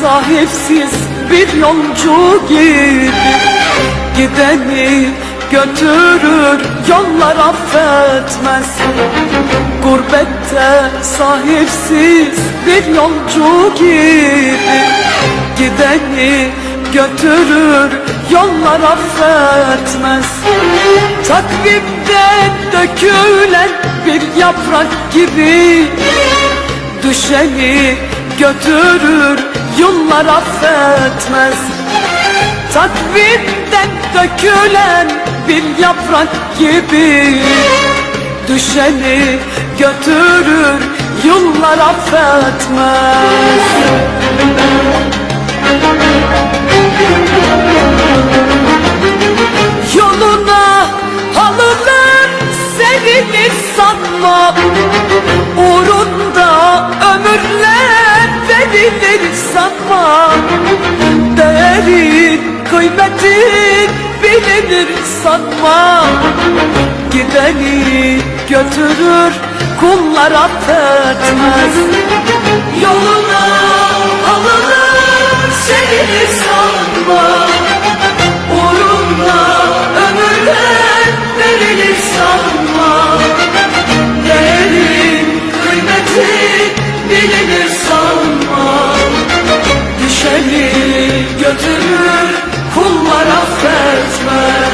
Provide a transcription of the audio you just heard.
sahipsiz bir yolcu gibi Gideni götürür yollar affetmez. Gurbette sahipsiz bir yolcu gibi Gideni götürür yollar affetmez. Takvimden dökülen bir yaprak gibi Düşeni götürür yıllar affetmez. Takvimden dökülen bir yaprak gibi Düşeni götürür yıllar affetmez. Yoluna alınır sevilir sanma Uğrunda ömürler verilir sanma. Değerin kıymetin bilinir sanma. Gideni götürür kullar affetmez. Yoluna alınır sevilir sanma. Uğrunda ömürler verilir sanma Götürür kullar affetmez